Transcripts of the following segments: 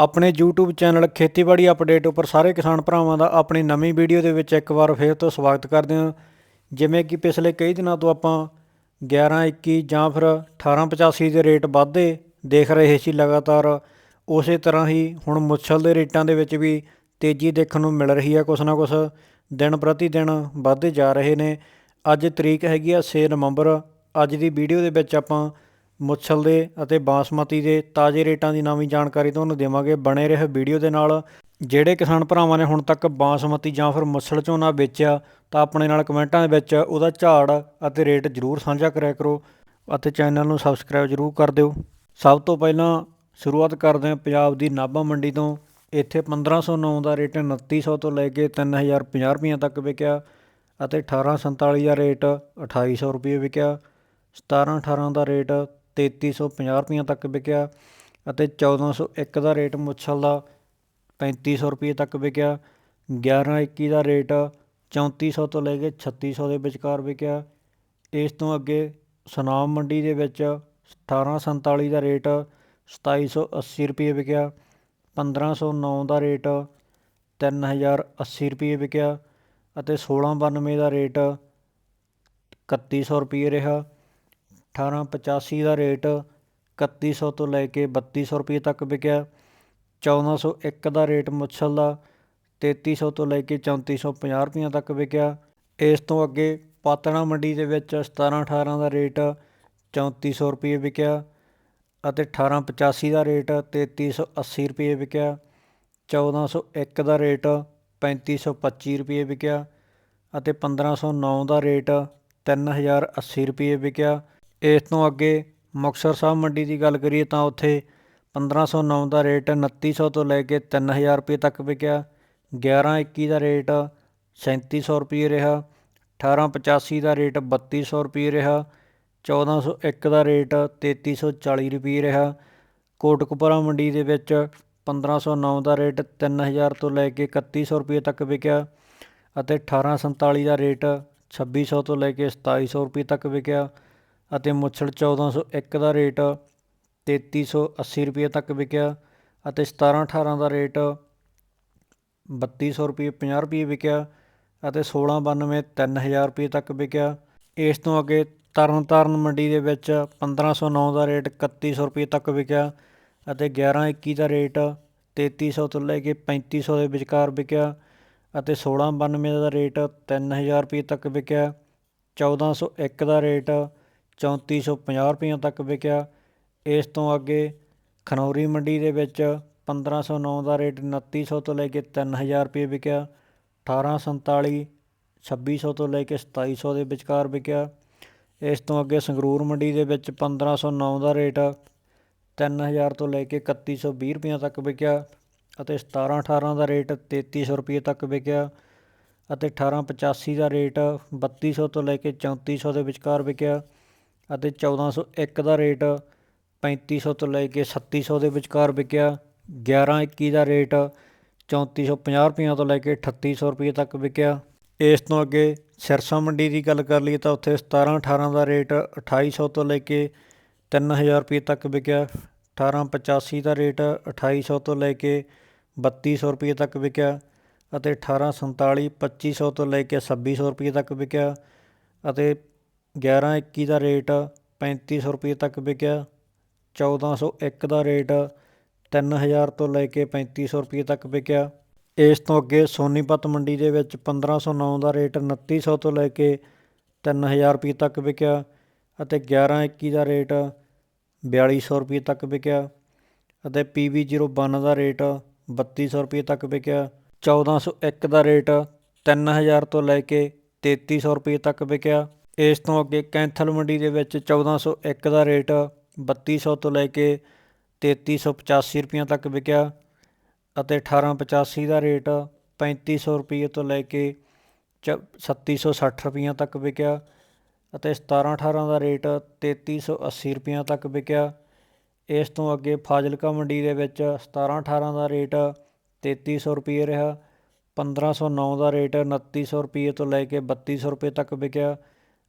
ਆਪਣੇ YouTube channel ਖੇਤੀਬਾੜੀ update ਉੱਪਰ ਸਾਰੇ ਕਿਸਾਨ ਭਰਾਵਾਂ ਦਾ ਆਪਣੀ ਨਵੀਂ ਵੀਡੀਓ ਦੇ ਵਿੱਚ ਇੱਕ ਵਾਰ ਫੇਰ ਤੋਂ ਸਵਾਗਤ ਕਰਦੇ ਹਾਂ। ਜਿਵੇਂ ਕਿ ਪਿਛਲੇ ਕਈ ਦਿਨਾਂ ਤੋਂ ਆਪਾਂ 1121 ਜਾਂ ਫਿਰ 1885 ਦੇ ਰੇਟ ਵਾਧੇ ਦੇਖ ਰਹੇ ਸੀ ਲਗਾਤਾਰ, ਉਸੇ ਤਰ੍ਹਾਂ ਹੀ ਹੁਣ ਮੁੱਛਲ ਦੇ ਰੇਟਾਂ ਦੇ ਵਿੱਚ ਵੀ ਤੇਜ਼ੀ ਦੇਖਣ ਨੂੰ ਮਿਲ ਰਹੀ ਹੈ। ਕੁਛ ਨਾ ਕੁਛ ਦਿਨ ਪ੍ਰਤੀ ਦਿਨ ਵੱਧਦੇ ਜਾ ਰਹੇ ਨੇ। ਅੱਜ ਤਰੀਕ ਹੈਗੀ ਆ 6 ਨਵੰਬਰ। ਅੱਜ ਦੀ ਵੀਡੀਓ ਦੇ ਵਿੱਚ ਆਪਾਂ ਮੁੱਛਲ ਦੇ ਅਤੇ ਬਾਸਮਤੀ ਦੇ ਤਾਜ਼ੇ ਰੇਟਾਂ ਦੀ ਨਵੀਂ ਜਾਣਕਾਰੀ ਤੁਹਾਨੂੰ ਦੇਵਾਂਗੇ। ਬਣੇ ਰਹੇ ਵੀਡੀਓ ਦੇ ਨਾਲ। ਜਿਹੜੇ ਕਿਸਾਨ ਭਰਾਵਾਂ ਨੇ ਹੁਣ ਤੱਕ ਬਾਸਮਤੀ ਜਾਂ ਫਿਰ ਮੁੱਛਲ ਝੋਨਾ ਵੇਚਿਆ, ਤਾਂ ਆਪਣੇ ਨਾਲ ਕਮੈਂਟਾਂ ਦੇ ਵਿੱਚ ਉਹਦਾ ਝਾੜ ਅਤੇ ਰੇਟ ਜ਼ਰੂਰ ਸਾਂਝਾ ਕਰਿਆ ਕਰੋ ਅਤੇ ਚੈਨਲ ਨੂੰ ਸਬਸਕ੍ਰਾਈਬ ਜ਼ਰੂਰ ਕਰ ਦਿਓ। ਸਭ ਤੋਂ ਪਹਿਲਾਂ ਸ਼ੁਰੂਆਤ ਕਰਦੇ ਹਾਂ ਪੰਜਾਬ ਦੀ ਨਾਭਾ ਮੰਡੀ ਤੋਂ। ਇੱਥੇ 1509 ਦਾ ਰੇਟ 2900 ਤੋਂ ਲੈ ਕੇ 3050 ਰੁਪਈਆ ਤੱਕ ਵਿਕਿਆ ਅਤੇ 1847 ਦਾ ਰੇਟ 2800 ਰੁਪਏ ਵਿਕਿਆ। 1718 ਦਾ ਰੇਟ 3350 ਰੁਪਈਆ ਤੱਕ ਵਿਕਿਆ ਅਤੇ 1401 ਦਾ ਰੇਟ ਮੁੱਛਲ ਦਾ 3500 ਰੁਪਏ ਤੱਕ ਵਿਕਿਆ। 1121 ਦਾ ਰੇਟ 3400 ਤੋਂ ਲੈ ਕੇ 3600 ਦੇ ਵਿਚਕਾਰ ਵਿਕਿਆ। ਇਸ ਤੋਂ ਅੱਗੇ ਸੁਨਾਮ ਮੰਡੀ ਦੇ ਵਿੱਚ 1847 ਦਾ ਰੇਟ 2780 ਰੁਪਏ ਵਿਕਿਆ। 1509 ਦਾ ਰੇਟ 3080 ਰੁਪਏ ਵਿਕਿਆ ਅਤੇ 1692 ਦਾ ਰੇਟ 3100 ਰੁਪਏ ਰਿਹਾ। 1885 ਦਾ ਰੇਟ ਇਕੱਤੀ ਸੌ ਤੋਂ ਲੈ ਕੇ ਬੱਤੀ ਸੌ ਰੁਪਈਏ ਤੱਕ ਵਿਕਿਆ। 1401 ਦਾ ਰੇਟ ਮੁੱਛਲ ਦਾ ਤੇਤੀ ਸੌ ਤੋਂ ਲੈ ਕੇ ਚੌਂਤੀ ਸੌ ਪੰਜਾਹ ਰੁਪਈਆਂ ਤੱਕ ਵਿਕਿਆ। ਇਸ ਤੋਂ ਅੱਗੇ ਪਾਤਣਾ ਮੰਡੀ ਦੇ ਵਿੱਚ 17 18 ਦਾ ਰੇਟ ਚੌਂਤੀ ਸੌ ਰੁਪਏ ਵਿਕਿਆ ਅਤੇ 1885 ਦਾ ਰੇਟ 3380 ਰੁਪਏ ਵਿਕਿਆ। 1401 ਦਾ ਰੇਟ 3525 ਰੁਪਏ ਵਿਕਿਆ ਅਤੇ 1509 ਦਾ ਰੇਟ 3080 ਰੁਪਏ ਵਿਕਿਆ। ਇਸ ਤੋਂ ਅੱਗੇ ਮੁਕਤਸਰ ਸਾਹਿਬ ਮੰਡੀ ਦੀ ਗੱਲ ਕਰੀਏ ਤਾਂ ਉੱਥੇ 1509 ਦਾ ਰੇਟ 2900 ਤੋਂ ਲੈ ਕੇ 3000 ਰੁਪਏ ਤੱਕ ਵਿਕਿਆ। 1121 ਦਾ ਰੇਟ 3700 ਰੁਪਏ ਰਿਹਾ। 1885 ਦਾ ਰੇਟ 3200 ਰੁਪਏ ਰਿਹਾ। 1401 ਦਾ ਰੇਟ 3340 ਰੁਪਏ ਰਿਹਾ। ਕੋਟਕਪੁਰਾ ਮੰਡੀ ਦੇ ਵਿੱਚ 1509 ਦਾ ਰੇਟ 3000 ਤੋਂ ਲੈ ਕੇ 3100 ਰੁਪਏ ਤੱਕ ਵਿਕਿਆ ਅਤੇ 1847 ਦਾ ਰੇਟ 2600 ਤੋਂ ਲੈ ਕੇ 2700 ਰੁਪਏ ਤੱਕ ਵਿਕਿਆ। ਅਤੇ ਮੁੱਛੜ 1401 ਦਾ ਰੇਟ 3380 ਰੁਪਏ ਤੱਕ ਵਿਕਿਆ ਅਤੇ 17 18 ਦਾ ਰੇਟ 3200 ਰੁਪਏ 50 ਰੁਪਏ ਵਿਕਿਆ ਅਤੇ 1692 3000 ਰੁਪਏ ਤੱਕ ਵਿਕਿਆ। ਇਸ ਤੋਂ ਅੱਗੇ ਤਰਨਤਾਰਨ ਮੰਡੀ ਦੇ ਵਿੱਚ 1509 ਦਾ ਰੇਟ 3100 ਰੁਪਏ ਤੱਕ ਵਿਕਿਆ ਅਤੇ 1121 ਦਾ ਰੇਟ 3300 ਤੋਂ ਲੈ ਕੇ 3500 ਦੇ ਵਿਚਕਾਰ ਵਿਕਿਆ ਅਤੇ 1692 ਦਾ ਰੇਟ 3000 ਰੁਪਏ ਤੱਕ ਵਿਕਿਆ। 1401 ਦਾ ਰੇਟ 3450 ਰੁਪਏ ਤੱਕ ਵਿਕਿਆ। ਇਸ ਤੋਂ ਅੱਗੇ ਖਨੌਰੀ ਮੰਡੀ ਦੇ ਵਿੱਚ 1509 ਦਾ ਰੇਟ 2900 ਤੋਂ ਲੈ ਕੇ 3000 ਰੁਪਏ ਵਿਕਿਆ। 1847 2600 ਤੋਂ ਲੈ ਕੇ 2700 ਦੇ ਵਿਚਕਾਰ ਵਿਕਿਆ। ਇਸ ਤੋਂ ਅੱਗੇ ਸੰਗਰੂਰ ਮੰਡੀ ਦੇ ਵਿੱਚ 1509 ਦਾ ਰੇਟ 3000 ਤੋਂ ਲੈ ਕੇ 3120 ਰੁਪਏ ਤੱਕ ਵਿਕਿਆ ਅਤੇ 17 18 ਦਾ ਰੇਟ 3300 ਰੁਪਏ ਤੱਕ ਵਿਕਿਆ ਅਤੇ 1885 ਦਾ ਰੇਟ 3200 ਤੋਂ ਲੈ ਕੇ 3400 ਦੇ ਵਿਚਕਾਰ ਵਿਕਿਆ। ਅਤੇ 1401 ਦਾ ਰੇਟ 3500 ਤੋਂ ਲੈ ਕੇ 3700 ਦੇ ਵਿਚਕਾਰ ਵਿਕਿਆ। 1121 ਦਾ ਰੇਟ 3450 ਰੁਪਏ ਤੋਂ ਲੈ ਕੇ 3800 ਰੁਪਏ ਤੱਕ ਵਿਕਿਆ। ਇਸ ਤੋਂ ਅੱਗੇ ਸਿਰਸਾ ਮੰਡੀ ਦੀ ਗੱਲ ਕਰ ਲਈਏ ਤਾਂ ਉੱਥੇ 17 18 ਦਾ ਰੇਟ 2800 ਤੋਂ ਲੈ ਕੇ 3000 ਰੁਪਏ ਤੱਕ ਵਿਕਿਆ। 1885 ਦਾ ਰੇਟ 2800 ਤੋਂ ਲੈ ਕੇ 3200 ਰੁਪਏ ਤੱਕ ਵਿਕਿਆ ਅਤੇ 1847 2500 ਤੋਂ ਲੈ ਕੇ 2600 ਰੁਪਏ ਤੱਕ ਵਿਕਿਆ ਅਤੇ 1121 ਦਾ ਰੇਟ ਪੈਂਤੀ ਸੌ ਰੁਪਏ ਤੱਕ ਵਿਕਿਆ 1401 ਦਾ ਰੇਟ 3000 ਤੋਂ ਲੈ ਕੇ ਪੈਂਤੀ ਸੌ ਰੁਪਏ ਤੱਕ ਵਿਕਿਆ। ਇਸ ਤੋਂ ਅੱਗੇ ਸੋਨੀਪਤ ਮੰਡੀ ਦੇ ਵਿੱਚ 1509 ਦਾ ਰੇਟ 2900 ਤੋਂ ਲੈ ਕੇ 3000 ਰੁਪਏ ਤੱਕ ਵਿਕਿਆ ਅਤੇ 1121 ਦਾ ਰੇਟ 4200 ਰੁਪਏ ਤੱਕ ਵਿਕਿਆ ਅਤੇ PV01 ਦਾ ਰੇਟ 3200 ਰੁਪਏ ਤੱਕ ਵਿਕਿਆ। 1401 ਦਾ ਰੇਟ 3000 ਤੋਂ ਲੈ ਕੇ 3300 ਰੁਪਏ ਤੱਕ ਵਿਕਿਆ। ਇਸ ਤੋਂ ਅੱਗੇ ਕੈਂਥਲ ਮੰਡੀ ਦੇ ਵਿੱਚ 1401 ਦਾ ਰੇਟ 3200 ਤੋਂ ਲੈ ਕੇ 3385 ਰੁਪਏ ਤੱਕ ਵਿਕਿਆ ਅਤੇ 1885 ਦਾ ਰੇਟ 3500 ਰੁਪਏ ਤੋਂ ਲੈ ਕੇ 3760 ਰੁਪਏ ਤੱਕ ਵਿਕਿਆ ਅਤੇ 17 18 ਦਾ ਰੇਟ 3380 ਰੁਪਏ ਤੱਕ ਵਿਕਿਆ। ਇਸ ਤੋਂ ਅੱਗੇ ਫਾਜ਼ਿਲਕਾ ਮੰਡੀ ਦੇ ਵਿੱਚ 17 18 ਦਾ ਰੇਟ 3300 ਰੁਪਏ ਰਿਹਾ 1509 ਦਾ ਰੇਟ 2900 ਰੁਪਏ ਤੋਂ ਲੈ ਕੇ 3200 ਰੁਪਏ ਤੱਕ ਵਿਕਿਆ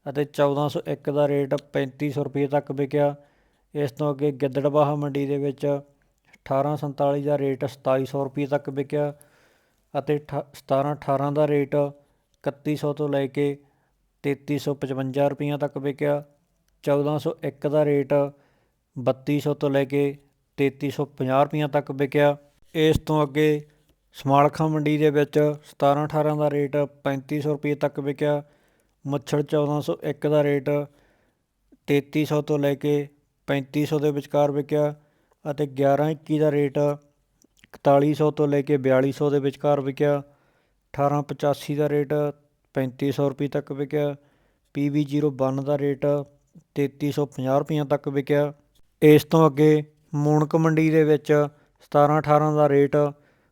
ਅਤੇ 1401 ਦਾ ਰੇਟ 3500 ਰੁਪਏ ਤੱਕ ਵਿਕਿਆ। ਇਸ ਤੋਂ ਅੱਗੇ ਗਿੱਦੜਬਾਹਾ ਮੰਡੀ ਦੇ ਵਿੱਚ 1847 ਦਾ ਰੇਟ 2700 ਰੁਪਏ ਤੱਕ ਵਿਕਿਆ ਅਤੇ 17 18 ਦਾ ਰੇਟ 3100 ਤੋਂ ਲੈ ਕੇ 3355 ਰੁਪਈਆਂ ਤੱਕ ਵਿਕਿਆ। 1401 ਦਾ ਰੇਟ 3200 ਤੋਂ ਲੈ ਕੇ 3350 ਰੁਪਈਆਂ ਤੱਕ ਵਿਕਿਆ। ਇਸ ਤੋਂ ਅੱਗੇ ਸਮਾਲਖਾ ਮੰਡੀ ਦੇ ਵਿੱਚ 17 18 ਦਾ ਰੇਟ 3500 ਰੁਪਏ ਤੱਕ ਵਿਕਿਆ ਮੁੱਛੜ 1401 ਦਾ ਰੇਟ 3300 ਤੋਂ ਲੈ ਕੇ 3500 ਦੇ ਵਿਚਕਾਰ ਵਿਕਿਆ ਅਤੇ 11 21 ਦਾ ਰੇਟ 4100 ਤੋਂ ਲੈ ਕੇ 4200 ਦੇ ਵਿਚਕਾਰ ਵਿਕਿਆ। 1885 ਦਾ ਰੇਟ 3500 ਰੁਪਏ ਤੱਕ ਵਿਕਿਆ। PV01 ਦਾ ਰੇਟ 3350 ਰੁਪਈਆਂ ਤੱਕ ਵਿਕਿਆ। ਇਸ ਤੋਂ ਅੱਗੇ ਮੂਣਕ ਮੰਡੀ ਦੇ ਵਿੱਚ 17 18 ਦਾ ਰੇਟ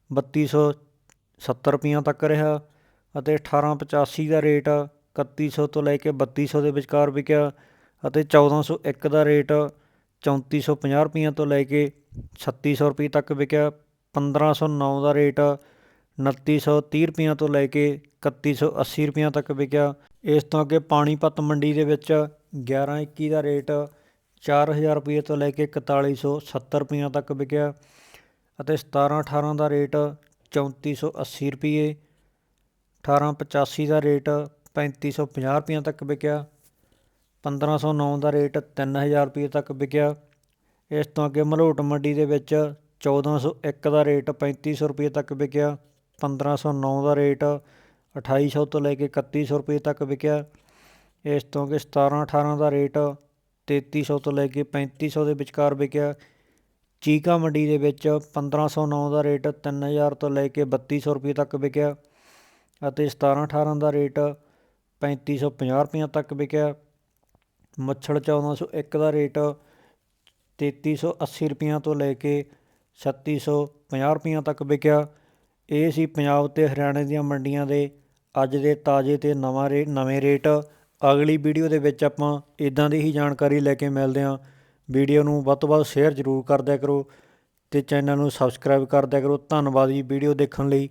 3270 ਰੁਪਈਆਂ ਤੱਕ ਰਿਹਾ ਅਤੇ 1885 ਦਾ ਰੇਟ 3100 ਤੋਂ ਲੈ ਕੇ 3200 ਦੇ ਵਿਚਕਾਰ ਵਿਕਿਆ ਅਤੇ 1401 ਦਾ ਰੇਟ 3450 ਰੁਪਈਆਂ ਤੋਂ ਲੈ ਕੇ 3600 ਰੁਪਏ ਤੱਕ ਵਿਕਿਆ। 1509 ਦਾ ਰੇਟ 2930 ਰੁਪਈਆਂ ਤੋਂ ਲੈ ਕੇ 3180 ਰੁਪਈਆਂ ਤੱਕ ਵਿਕਿਆ। ਇਸ ਤੋਂ ਅੱਗੇ ਪਾਣੀਪਤ ਮੰਡੀ ਦੇ ਵਿੱਚ 11 21 ਦਾ ਰੇਟ 4000 ਰੁਪਏ ਤੋਂ ਲੈ ਕੇ 4170 ਰੁਪਈਆਂ ਤੱਕ ਵਿਕਿਆ ਅਤੇ 17 18 ਦਾ ਰੇਟ 3480 ਰੁਪਏ 1885 ਦਾ ਰੇਟ 3550 ਰੁਪਈਆਂ ਤੱਕ ਵਿਕਿਆ। 1509 ਦਾ ਰੇਟ 3000 ਰੁਪਏ ਤੱਕ ਵਿਕਿਆ। ਇਸ ਤੋਂ ਅੱਗੇ ਮਲੋਟ ਮੰਡੀ ਦੇ ਵਿੱਚ 1401 ਦਾ ਰੇਟ 3500 ਰੁਪਏ ਤੱਕ ਵਿਕਿਆ। 1509 ਦਾ ਰੇਟ 2800 ਤੋਂ ਲੈ ਕੇ 3100 ਰੁਪਏ ਤੱਕ ਵਿਕਿਆ। ਇਸ ਤੋਂ ਅੱਗੇ 17 18 ਦਾ ਰੇਟ 3300 ਤੋਂ ਲੈ ਕੇ 3500 ਦੇ ਵਿਚਕਾਰ ਵਿਕਿਆ। ਚੀਕਾ ਮੰਡੀ ਦੇ ਵਿੱਚ 1509 ਦਾ ਰੇਟ 3000 ਤੋਂ ਲੈ ਕੇ 3200 ਰੁਪਏ ਤੱਕ ਵਿਕਿਆ ਅਤੇ 17 18 ਦਾ ਰੇਟ 3550 ਰੁਪਈਆਂ ਤੱਕ ਵਿਕਿਆ। ਮੱਛੜ ਚੌਦਾਂ ਸੌ ਇੱਕ ਦਾ ਰੇਟ 3380 ਰੁਪਈਆਂ ਤੋਂ ਲੈ ਕੇ 3650 ਰੁਪਈਆਂ ਤੱਕ ਵਿਕਿਆ। ਇਹ ਸੀ ਪੰਜਾਬ ਅਤੇ ਹਰਿਆਣੇ ਦੀਆਂ ਮੰਡੀਆਂ ਦੇ ਅੱਜ ਦੇ ਤਾਜ਼ੇ ਅਤੇ ਨਵਾਂ ਰੇ, ਨਵੇਂ ਰੇਟ। ਅਗਲੀ ਵੀਡੀਓ ਦੇ ਵਿੱਚ ਆਪਾਂ ਇਦਾਂ ਦੀ ਹੀ ਜਾਣਕਾਰੀ ਲੈ ਕੇ ਮਿਲਦੇ ਹਾਂ। ਵੀਡੀਓ ਨੂੰ ਵੱਧ ਤੋਂ ਵੱਧ ਸ਼ੇਅਰ ਜ਼ਰੂਰ ਕਰ ਦਿਆ ਕਰੋ ਤੇ ਚੈਨਲ ਨੂੰ ਸਬਸਕ੍ਰਾਈਬ ਕਰ ਦਿਆ ਕਰੋ। ਧੰਨਵਾਦ ਜੀ ਵੀਡੀਓ ਦੇਖਣ ਲਈ।